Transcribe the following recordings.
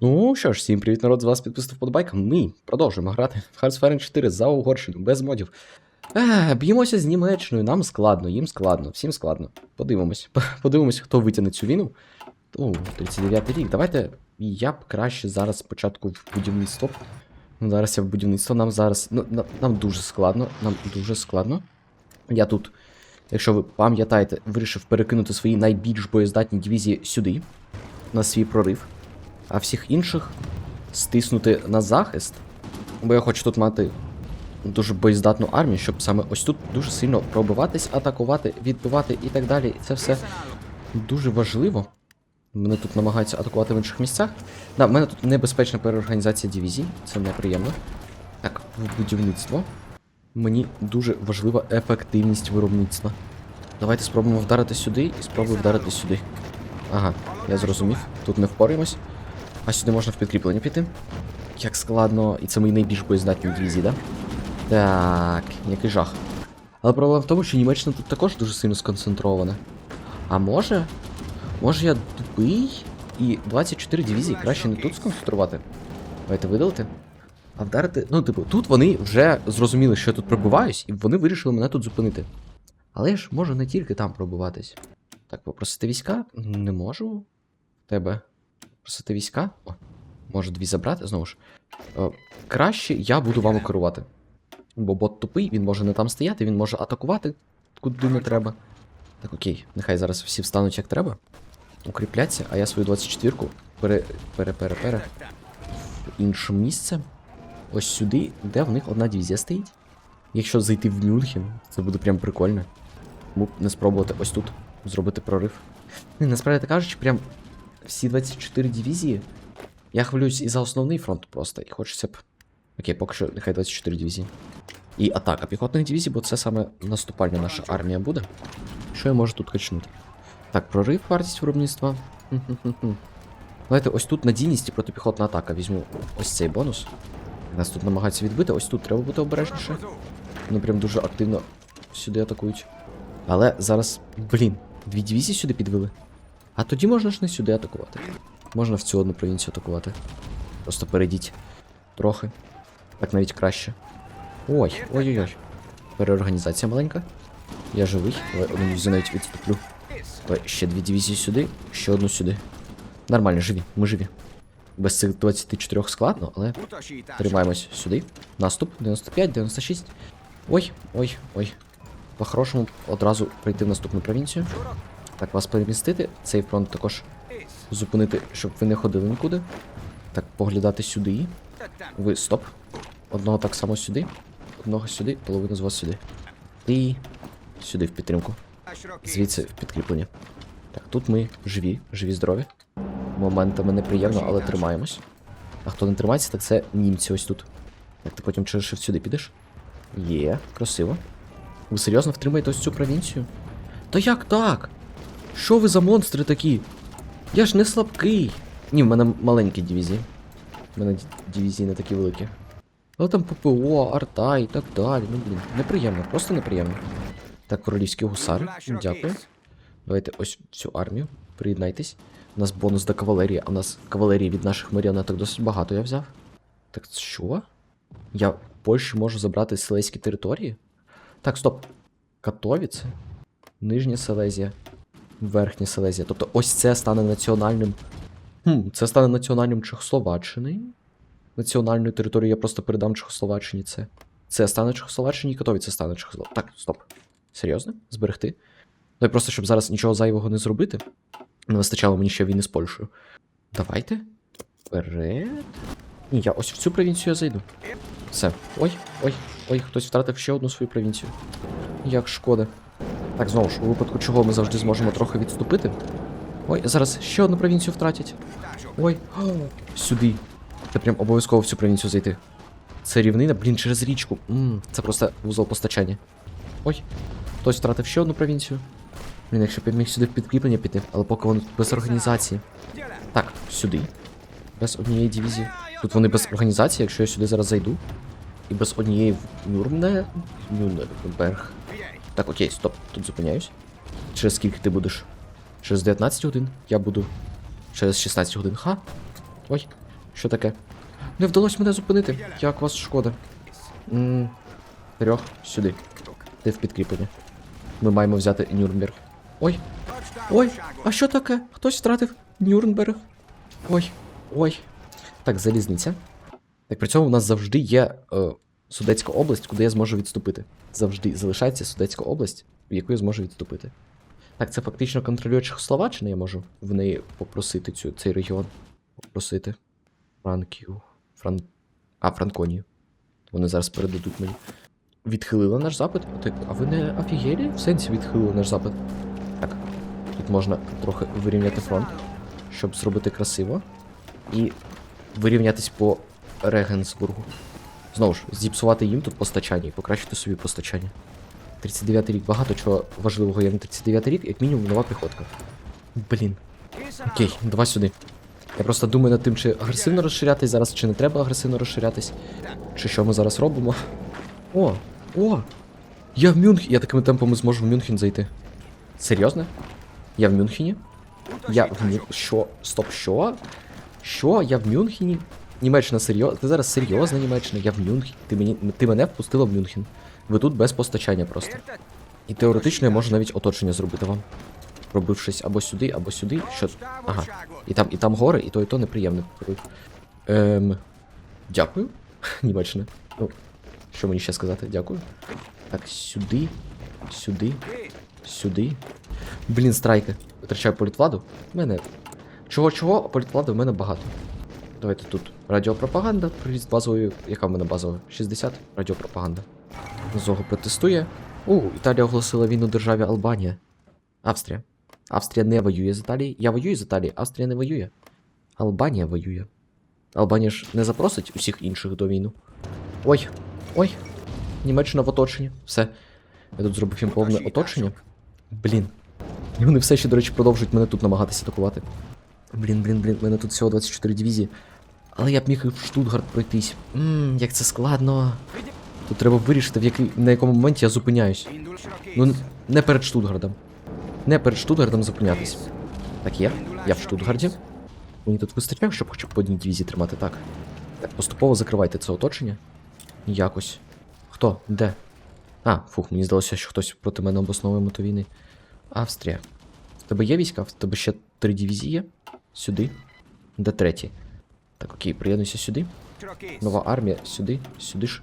Ну що ж, всім привіт, народ, з вас підписав вподобайка. Ми продовжуємо грати в Hearts 4 за Угорщину, без модів. Е, б'ємося з Німеччиною, нам складно, їм складно, всім складно. Подивимось. Подивимось, хто витягне цю війну. О, 39 рік. Давайте я б краще зараз спочатку в будівництво. Ну, зараз я в будівництво, нам зараз. Ну, на- нам дуже складно, нам дуже складно. Я тут, якщо ви пам'ятаєте, вирішив перекинути свої найбільш боєздатні дивізії сюди, на свій прорив а всіх інших стиснути на захист. Бо я хочу тут мати дуже боєздатну армію, щоб саме ось тут дуже сильно пробиватись, атакувати, відбивати і так далі. І це все дуже важливо. Мене тут намагаються атакувати в інших місцях. Да, в мене тут небезпечна переорганізація дивізій, це неприємно. Так, будівництво. Мені дуже важлива ефективність виробництва. Давайте спробуємо вдарити сюди і спробую вдарити сюди. Ага, я зрозумів. Тут не впораємось. А сюди можна в підкріплення піти. Як складно, і це мої найбільш боєздатні дивізії, да? Так, який жах. Але проблема в тому, що Німеччина тут також дуже сильно сконцентрована. А може? Може я тупий? І 24 дивізії краще не тут сконцентрувати? Давайте видалити. А вдарити. Ну, типу, тут вони вже зрозуміли, що я тут пробиваюсь, і вони вирішили мене тут зупинити. Але ж можу не тільки там пробиватись. Так, попросити війська? Не можу. Тебе. Просити війська? О, може дві забрати знову ж. Е, краще я буду вами керувати. Бо бот тупий, він може не там стояти, він може атакувати куди не треба. Так, окей, нехай зараз всі встануть як треба. Укріпляться, а я свою 24-ку пере, пере, пере, пере в інше місце. Ось сюди, де в них одна дивізія стоїть. Якщо зайти в Мюнхен, це буде прям прикольно. Чому не спробувати ось тут зробити прорив. Насправді кажучи, прям всі 24 дивізії. Я хвилююсь і за основний фронт просто, і хочеться б. Окей, поки що нехай 24 дивізії. І атака піхотних дивізій, бо це саме наступальна наша армія буде. Що я можу тут качнути? Так, прорив, вартість виробництва. Давайте ось тут надійність і протипіхотна атака. Візьму ось цей бонус. Нас тут намагаються відбити, ось тут треба бути обережніше. Вони прям дуже активно сюди атакують. Але зараз, блін, дві дивізії сюди підвели. А тоді можна ж не сюди атакувати. Можна в цю одну провінцію атакувати. Просто перейдіть трохи. Так навіть краще. Ой, ой-ой-ой. Переорганізація маленька. Я живий. Давай одну навіть відступлю. Давай ще дві дивізії сюди, ще одну сюди. Нормально, живі, ми живі. Без цих 24 складно, але тримаємось сюди. Наступ 95, 96. Ой, ой, ой. По-хорошому одразу прийти в наступну провінцію. Так, вас перемістити. Цей фронт також зупинити, щоб ви не ходили нікуди. Так, поглядати сюди. Ви стоп. Одного так само сюди. Одного сюди, половину з вас сюди. І сюди в підтримку. Звідси в підкріплення. Так, тут ми живі, живі, здорові. Моментами неприємно, але тримаємось. А хто не тримається, так це німці ось тут. Так, ти потім через shift сюди підеш? Є, красиво. Ви серйозно втримаєте ось цю провінцію? Та як так? Що ви за монстри такі? Я ж не слабкий. Ні, в мене маленькі дивізії. У мене дивізії не такі великі. Але там ППО, арта і так далі. Ну блін, неприємно, просто неприємно. Так, королівські гусари. Дякую. Давайте ось цю армію. Приєднайтесь. У нас бонус до кавалерії, а у нас кавалерії від наших маріонеток досить багато я взяв. Так що? Я в Польщі можу забрати селейські території? Так, стоп. Катовіце? Нижня Селезія. Верхня Селезія. Тобто ось це стане національним. Хм, це стане національним Чехословаччини. Національною територією я просто передам Чехословаччині це. Це стане Чехословаччині Катовіце стане Чехословаччині. Так, стоп. Серйозно? Зберегти? Ну і просто, щоб зараз нічого зайвого не зробити. Не вистачало мені ще війни з Польщею. Давайте. Вперед. Ні, я ось в цю провінцію зайду. Все. Ой, ой, ой, хтось втратив ще одну свою провінцію. Як шкода. Так, знову ж, у випадку чого ми завжди зможемо трохи відступити. Ой, зараз ще одну провінцію втратять. Ой, о, сюди. Це прям обов'язково в цю провінцію зайти. Це рівнина, блін, через річку. Ммм, це просто вузол постачання. Ой, хтось втратив ще одну провінцію. Блін, якщо б я міг сюди в підкріплення піти, але поки вони тут без організації. Так, сюди. Без однієї дивізії. Тут вони без організації, якщо я сюди зараз зайду. І без однієї в. Нюрнберг. Так, окей, стоп, тут зупиняюсь. Через скільки ти будеш? Через 19 годин я буду. Через 16 годин. Ха. Ой. Що таке? Не вдалося мене зупинити. Як вас шкода. М, Трьох сюди. Ти в підкріплення. Ми маємо взяти Нюрнберг. Ой. Ой, а що таке? Хтось втратив Нюрнберг. Ой, ой. Так, залізниця. Так, при цьому у нас завжди є е, Судецька область, куди я зможу відступити. Завжди залишається Судецька область, в яку я зможу відступити. Так, це фактично контролює Чехословаччина, я можу в неї попросити цю, цей регіон. Попросити. Франків. Фран... А, Франконію. Вони зараз передадуть мені. Відхилили наш запит? Ти- а ви не офігелі? В сенсі відхилили наш запит. Так. Тут можна трохи вирівняти фронт, щоб зробити красиво. І вирівнятись по Регенсбургу. Знову ж, зіпсувати їм тут постачання і покращити собі постачання. 39 й рік, багато чого важливого є на 39 й рік, як мінімум нова піхотка. Блін. Окей, два сюди. Я просто думаю над тим, чи агресивно розширятись зараз, чи не треба агресивно розширятись. Чи що ми зараз робимо. О! О! Я в Мюнхені. Я такими темпами зможу в Мюнхен зайти. Серйозно? Я в Мюнхені? Я в Мюнхені. Що? Стоп, що? Що? Я в Мюнхені? Німеччина серйозно? Ти зараз серйозна Німеччина? Я в Мюнхені. Ти, мені... ти мене впустила в Мюнхен. Ви тут без постачання просто. І теоретично я можу навіть оточення зробити вам. Пробившись або сюди, або сюди. Що. Ага. І там, і там гори, і то, і то неприємне. Ем. Дякую. Німеччина. Ну, що мені ще сказати? Дякую. Так, сюди. Сюди. Сюди. Блін, страйки. Витрачаю політвладу. У мене. Чого чого, а політвлади в мене багато. Давайте тут. Радіопропаганда. Приріст базової. Яка в мене базова? 60. Радіопропаганда. Зого протестує. У, Італія оголосила війну державі Албанія. Австрія. Австрія не воює з Італією. Я воюю з Італією, Австрія не воює. Албанія воює. Албанія ж не запросить усіх інших до війну. Ой, ой. Німеччина в оточенні. Все. Я тут зробив їм повне оточення. Блін. І вони все ще, до речі, продовжують мене тут намагатися атакувати. Блін, блін, блін, в мене тут всього 24 дивізії. Але я б міг і в Штутгарт пройтись. Ммм, як це складно. Тут треба вирішити, в який, на якому моменті я зупиняюсь. Ну, не перед Штутгардом. Не перед Штутгардом зупинятись. Так є. Я в Штутгарді. Мені тут вистачає, щоб хоча б по одній дивізії тримати так. Так, поступово закривайте це оточення. Якось. Хто? Де? А, фух, мені здалося, що хтось проти мене обосновує мотовійни. Австрія. В тебе є війська? В тебе ще три дивізії? Сюди. Де третій? Так, окей, приєднуйся сюди. Нова армія, сюди, сюди ж.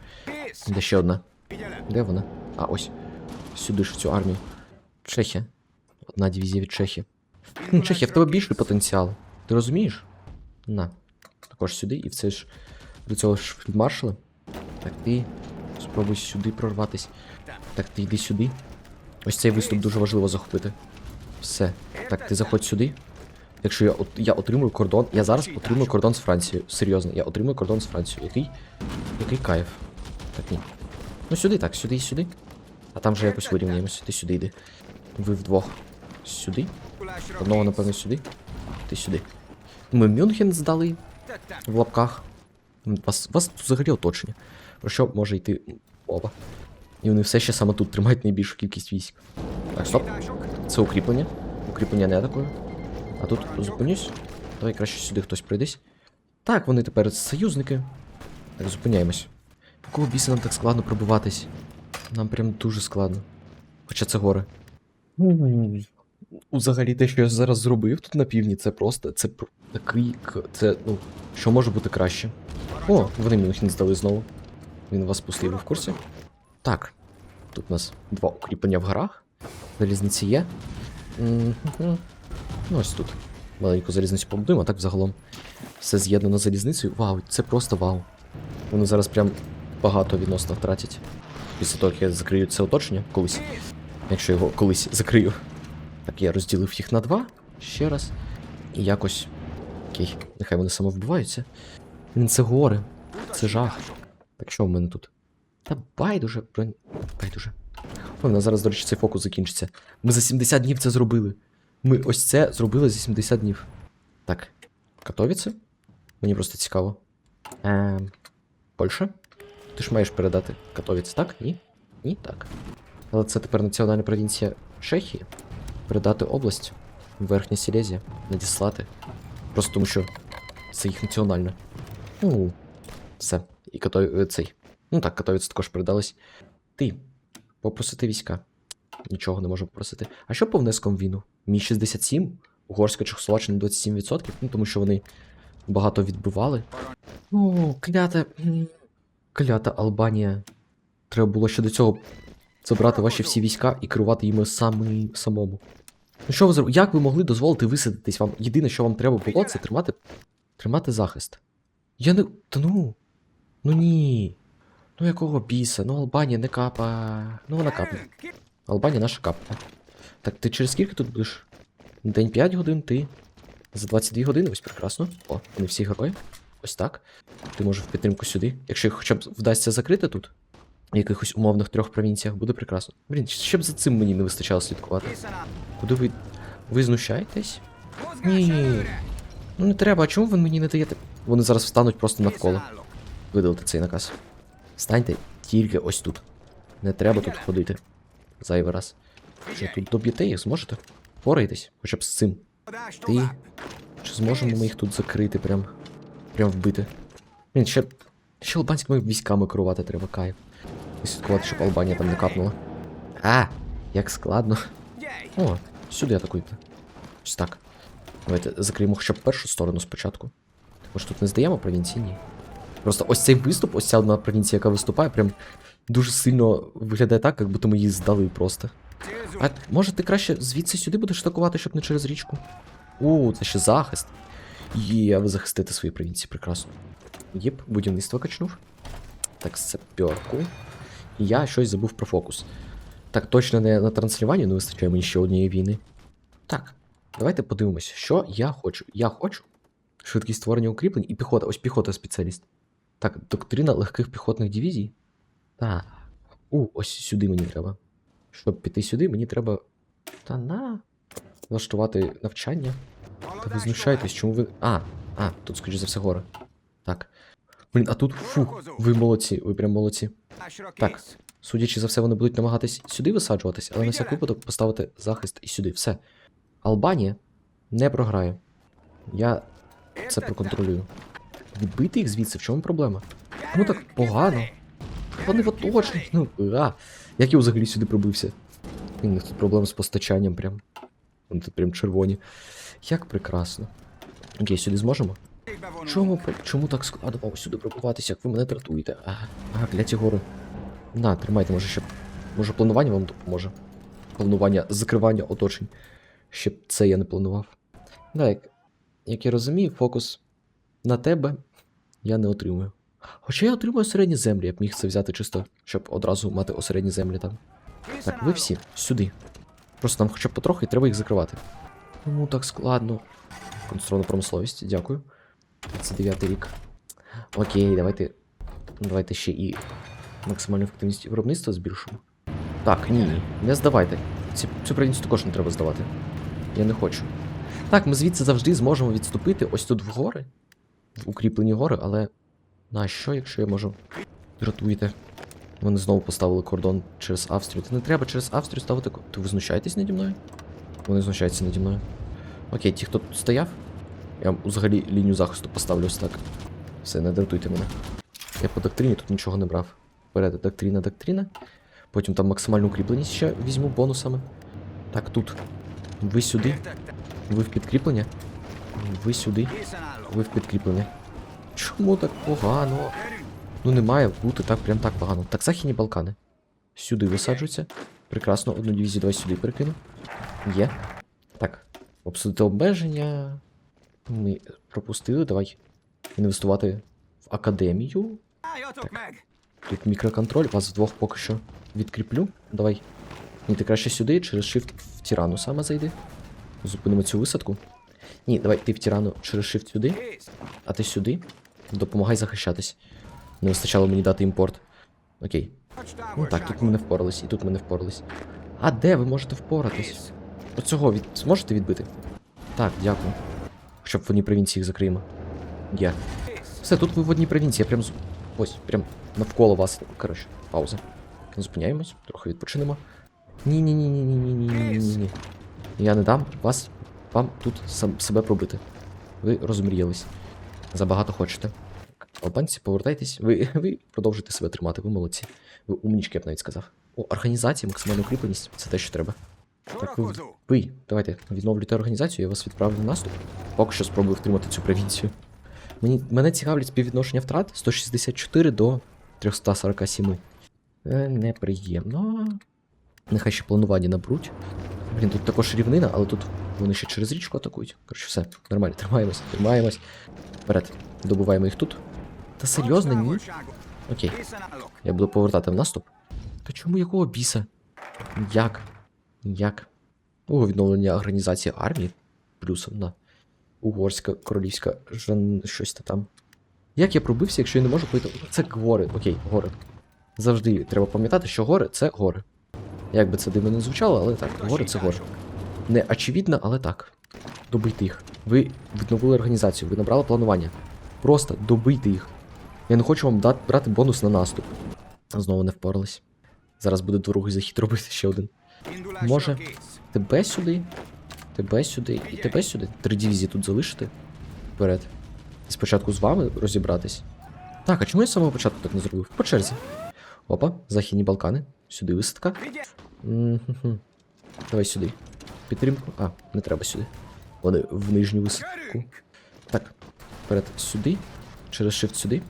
Де ще одна? Де вона? А, ось. Сюди ж в цю армію. Чехія. Одна дивізія від Чехії. Хм, Чехія, в тебе більший потенціал. Ти розумієш? На. Також сюди, і в це ж до цього ж фельдмаршала. Так, ти спробуй сюди прорватись. Так, ти йди сюди. Ось цей виступ дуже важливо захопити. Все. Так, ти заходь сюди. Якщо я, я отримую кордон. Я зараз отримую кордон з Францією. Серйозно, я отримую кордон з Францією. Який? Який кайф. Так ні. Ну сюди, так, сюди і сюди. А там вже якось вирівняємося. Ти сюди йди. Ви вдвох. Сюди. Одного, напевно, сюди. Ти сюди. Ми Мюнхен здали в лапках. Вас, вас взагалі оточення. Про що може йти оба. І вони все ще саме тут тримають найбільшу кількість військ. Так, стоп. Це укріплення. Укріплення не атакує. А тут зупинюсь. Давай краще сюди хтось прийдись. Так, вони тепер союзники. Так, зупиняємось. Якого біса нам так складно пробиватись? Нам прям дуже складно. Хоча це гори. Взагалі те, що я зараз зробив тут на півдні, це просто. Це такий. Це, ну, що може бути краще. О, вони Мюнхен здали знову. Він вас пустив в курсі. Так. Тут у нас два укріплення в горах. Залізниці є. Ну, ось тут. Маленьку залізницю побудуємо, а так взагалом. Все з'єднано залізницею. Вау, це просто вау. Вони зараз прям багато відносно втратять. Після того, як я закрию це оточення колись. Якщо його колись закрию. Так, я розділив їх на два. Ще раз. І якось. Окей, нехай вони самовбиваються. Блін, це гори. Це жах. Так що в мене тут? Та байдуже, бронь. Байдуже. Ой, в нас зараз, до речі, цей фокус закінчиться. Ми за 70 днів це зробили. Ми ось це зробили за 70 днів. Так. Катовіце? Мені просто цікаво. Ем, Польща? Ти ж маєш передати Катовіць, так? Ні? Ні, так. Але це тепер національна провінція Чехії. Передати область. Верхня Сілезія. Надіслати. Просто тому що це їх національна. Ну, все. І Катов... е, цей. Ну так, катовець також передались. Ти. Попросити війська. Нічого не можу попросити. А що по внескам війну? Мій 67, Угорська Чехословаччина 27%, ну тому що вони багато відбивали. Ну, клята. Клята Албанія. Треба було ще до цього забрати ваші всі війська і керувати їми самі самому. Ну що ви зроб... Як ви могли дозволити висадитись вам? Єдине, що вам треба було, це тримати. Тримати захист. Я не. Та ну. Ну ні. Ну якого біса? Ну Албанія не капа. Ну вона капне. Албанія наша капа. Так, ти через скільки тут будеш? День 5 годин, ти. За 22 години, ось прекрасно. О, вони всі герої. Ось так. Ти можеш в підтримку сюди. Якщо їх хоча б вдасться закрити тут, в якихось умовних трьох провінціях, буде прекрасно. Блін, ще б за цим мені не вистачало слідкувати. Куди ви. Ви знущаєтесь? Ні. Ну не треба, а чому ви мені не даєте? Вони зараз встануть просто навколо. Видалити цей наказ. Станьте тільки ось тут. Не треба тут ходити. Зайвий раз. Що тут доб'єте їх зможете? Порайтесь, хоча б з цим. Ти. Чи зможемо ми їх тут закрити, прям. Прям вбити? Блін, ще. Ще албанськими військами керувати треба, кайф. І слідкувати, щоб Албанія там не капнула. А! Як складно. О, сюди атакуйте. Ось так. Давайте закриємо хоча б першу сторону спочатку. Ми ж тут не здаємо провінції? Ні. Просто ось цей виступ, ось ця одна провінція, яка виступає, прям дуже сильно виглядає так, як будто ми її здали просто. А може ти краще звідси сюди будеш атакувати, щоб не через річку? О, це ще захист. Є, ви захистите свої провінції, прекрасно. Єп, будівництво качнув. Так, саперку. Я щось забув про фокус. Так, точно не на транслюванні не вистачає мені ще однієї війни. Так, давайте подивимось, що я хочу. Я хочу швидкість створення укріплень і піхота. Ось піхота спеціаліст. Так, доктрина легких піхотних дивізій. Так. У, ось сюди мені треба. Щоб піти сюди, мені треба. Та на. Влаштувати навчання. Та ви знущаєтесь, чому ви. А, а, тут, скоріш за все, гори. Так. Блін, а тут фу, ви молодці, ви прям молодці. Так. Судячи за все, вони будуть намагатись сюди висаджуватись, але на всяк випадок поставити захист і сюди. Все. Албанія не програє. Я це проконтролюю. Відбити їх звідси, в чому проблема? Ну так погано. Вони в оточенні. Ну, а. Як я взагалі сюди пробився? У них тут проблеми з постачанням прям. Вони тут прям червоні. Як прекрасно. Окей, сюди зможемо? Чому, чому так складно сюди пробуватися, як ви мене дратуєте? Ага, ага, кляті гори. На, тримайте, може ще. Може планування вам допоможе. Планування, закривання оточень. Ще б це я не планував. Да, як, як я розумію, фокус на тебе я не отримую. Хоча я отримую середні землі, я б міг це взяти чисто, щоб одразу мати осередні землі там. Так, ви всі сюди. Просто нам хоча б потрохи треба їх закривати. Ну так складно. Конструктивна промисловість, дякую. Це дев'ятий рік. Окей, давайте. Давайте ще і максимальну ефективність виробництва збільшимо. Так, ні, не здавайте. Ці, цю провінцію також не треба здавати. Я не хочу. Так, ми звідси завжди зможемо відступити ось тут в гори. В укріплені гори, але. На що, якщо я можу. Дратуєте. Вони знову поставили кордон через Австрію. Та не треба через Австрію ставити. ко- То ви знущаєтесь наді мною? Вони знущаються наді мною. Окей, ті, хто тут стояв, я взагалі лінію захисту поставлю ось так. Все, не дратуйте мене. Я по доктрині тут нічого не брав. Вперед, доктрина, доктрина. Потім там максимальну укріпленість ще візьму бонусами. Так, тут. Ви сюди. Ви в підкріплення. Ви сюди. Ви в підкріплення. Чому так погано? Ну не має бути так прям так погано. Так, Західні Балкани. Сюди висаджуються. Прекрасно, одну дивізію давай сюди перекину. Є. Так. Обсудити обмеження. Ми пропустили, давай інвестувати в академію. Тут мікроконтроль, вас вдвох поки що відкріплю. Давай. Ні, ти краще сюди, через shift в тирану саме зайди. Зупинимо цю висадку. Ні, давай ти в тирану через shift сюди, а ти сюди. Допомагай захищатись. Не вистачало мені дати імпорт. Окей. Ну так, тут ми не впорались, і тут ми не впорались. А де ви можете впоратись? Оцього від... зможете відбити? Так, дякую. Щоб в одній провінції їх закриємо. Є. Все, тут ви в одній провінції, я прям з... Ось, прям навколо вас. Коротше, пауза. Зупиняємось, трохи відпочинемо. Ні-ні-ні-ні-ні-ні-ні-ні-ні. Я не дам вас вам тут сам себе пробити. Ви розмріялись. Забагато хочете. Албанці, повертайтесь. Ви, ви продовжуєте себе тримати, ви молодці. Ви умнічки, я б навіть сказав. О, організація, максимальна укріпленість це те, що треба. Так, ви, ви, давайте, відновлюйте організацію, я вас відправлю в наступ. Поки що спробую втримати цю провінцію. Мені, мене цікавлять співвідношення втрат 164 до 347. Е, неприємно. Нехай ще планування набруть. Блін, тут також рівнина, але тут вони ще через річку атакують. Коротше, все, нормально, тримаємось, тримаємось. Вперед, добуваємо їх тут. Та серйозно, ні? Окей, я буду повертати в наступ. Та чому якого біса? Як? Як? О, відновлення організації армії. Плюсом на угорська, королівська, жан... щось та там. Як я пробився, якщо я не можу пройти. Це гори, окей, гори. Завжди треба пам'ятати, що гори це гори. Як би це дивно не звучало, але так, гори це гори. Не очевидно, але так. Добийте їх. Ви відновили організацію, ви набрали планування. Просто добийте їх. Я не хочу вам дати брати бонус на наступ. Знову не впорались. Зараз буде другий захід робити ще один. Може. Тебе сюди, тебе сюди і тебе сюди. Три дивізії тут залишити. Вперед. І спочатку з вами розібратись. Так, а чому я з самого початку так не зробив? По черзі. Опа, Західні Балкани. Сюди висадка. Давай сюди. Підтримку. А, не треба сюди. Вони в нижню висадку. Так. Вперед сюди. Через shift сюди.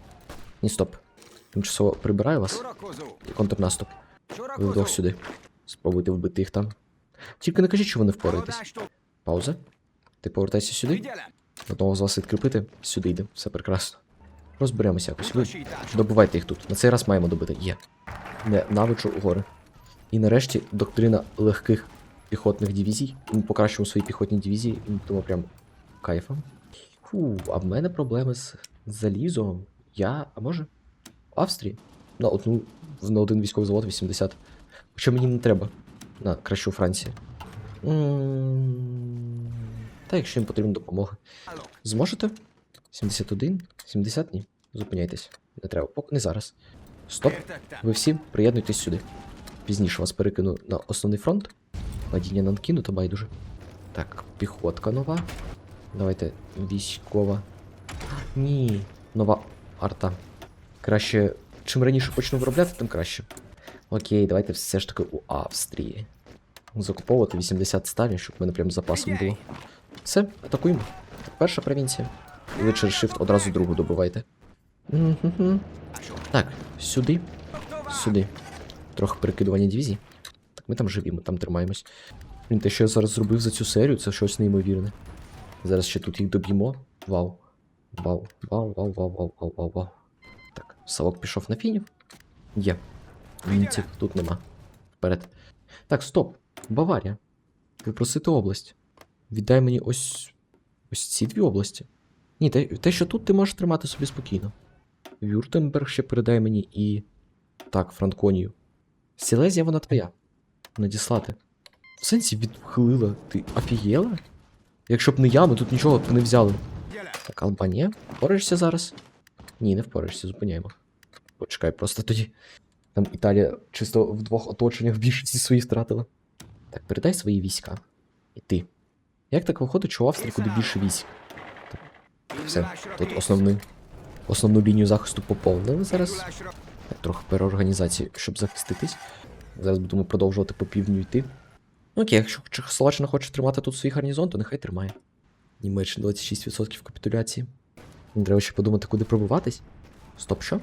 Ні, стоп. Тимчасово прибираю вас. І контрнаступ. Ви вдвох сюди. Спробуйте вбити їх там. Тільки не кажіть, що ви не впораєтесь. Пауза. Ти повертайся сюди. Одного з вас відкріпити. Сюди йде. Все прекрасно. Розберемося якось. Ви добивайте їх тут. На цей раз маємо добити. Є. Ненавиджу гори. І нарешті доктрина легких піхотних дивізій. Ми покращимо свої піхотні дивізії і будемо прям кайфом. Фу, а в мене проблеми з залізом. Я. А може? В Австрії? На одну на один військовий завод 80. Хоча мені не треба. На краще у Франції. М, Та якщо їм потрібна допомога. Зможете? 71? 70? Ні. Зупиняйтесь. Не треба. Поки не зараз. Стоп. Ви всі приєднуйтесь сюди. Пізніше вас перекину на основний фронт. Падіння Нанкіну та байдуже. Так, піхотка нова. Давайте військова. Ні, нова арта. Краще, чим раніше почну виробляти, тим краще. Окей, давайте все ж таки у Австрії. Закуповувати 80 сталі, щоб в мене прям запасом було. Все, атакуємо. Перша провінція. Ви через shift одразу другу добивайте. Так, сюди. Сюди. Трохи перекидування дивізій. Ми там живі, ми там тримаємось. Блін, те, що я зараз зробив за цю серію, це щось неймовірне. Зараз ще тут їх доб'ємо. Вау. Вау, вау, вау, вау, вау, вау, вау, вау. Так, Савок пішов на фінів. Є. Німців тут нема. Вперед. Так, стоп. Баварія. Ви просите область. Віддай мені ось. ось ці дві області. Ні, те, те, що тут ти можеш тримати собі спокійно. Вюртемберг ще передай мені і. Так, Франконію. Сілезія вона твоя. Надіслати. В сенсі відхилила. Ти офігела? Якщо б не я, ми тут нічого б не взяли. Так, Албанія. Впораєшся зараз? Ні, не впораєшся, зупиняємо. Почекай, просто тоді. Там Італія чисто в двох оточеннях більшості свої втратила. Так, передай свої війська. І ти. Як так виходить, що в Австрії куди більше військ? Так, все, тут основну, основну лінію захисту поповнили зараз. Так, трохи переорганізації, щоб захиститись. Зараз будемо продовжувати по півдню йти. Ну окей, якщо Чехословаччина хоче тримати тут свій гарнізон, то нехай тримає. Німеччина 26% капітуляції. Треба ще подумати, куди пробиватись. Стоп, що?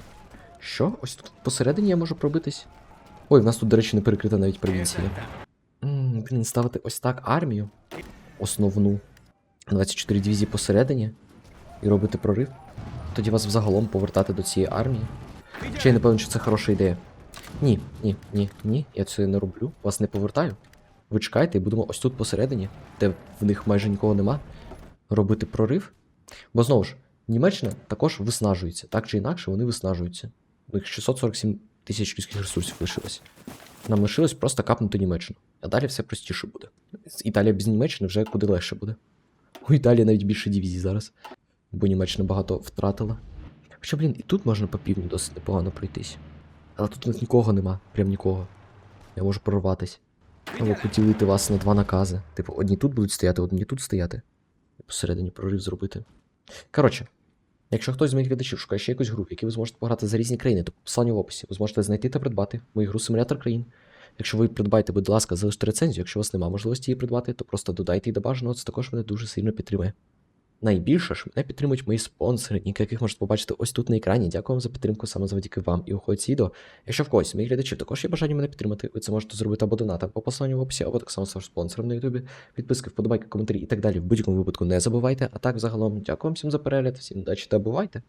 Що? Ось тут посередині я можу пробитись. Ой, в нас тут, до речі, не перекрита навіть провінція. Блін, ставити ось так армію. Основну. 24 дивізії посередині. І робити прорив. Тоді вас взагалом повертати до цієї армії. Чи я не певен, що це хороша ідея. Ні, ні, ні, ні, я це не роблю. Вас не повертаю. Ви чекайте і будемо ось тут посередині, де в них майже нікого нема, робити прорив. Бо знову ж, Німеччина також виснажується. Так чи інакше, вони виснажуються. У них 647 тисяч людських ресурсів лишилось. Нам лишилось просто капнути Німеччину. А далі все простіше буде. Італія без Німеччини вже куди легше буде. У Італії навіть більше дивізій зараз. Бо Німеччина багато втратила. Хоча, блін, і тут можна по півдню досить непогано пройтись. Але тут у нас нікого нема, прям нікого. Я можу прорватись. Або поділити вас на два накази. Типу, одні тут будуть стояти, одні тут стояти. І посередині прорив зробити. Коротше, Якщо хтось з моїх глядачів шукає ще якусь гру, в якій ви зможете пограти за різні країни, то по в описі ви зможете знайти та придбати мою гру Симулятор країн. Якщо ви придбаєте, будь ласка, залиште рецензію. Якщо у вас немає можливості її придбати, то просто додайте її до бажаного, це також мене дуже сильно підтримує. Найбільше ж мене підтримують мої спонсори, ніки яких можете побачити ось тут на екрані. Дякую вам за підтримку саме завдяки вам і уходить відео. Якщо в когось моїх глядачів також є бажання мене підтримати, ви це можете зробити або донатом по посиланню в описі, або так само став спонсором на Ютубі. Підписки, вподобайки, коментарі і так далі. В будь-якому випадку не забувайте. А так, загалом, дякую вам всім за перегляд, всім удачі та бувайте!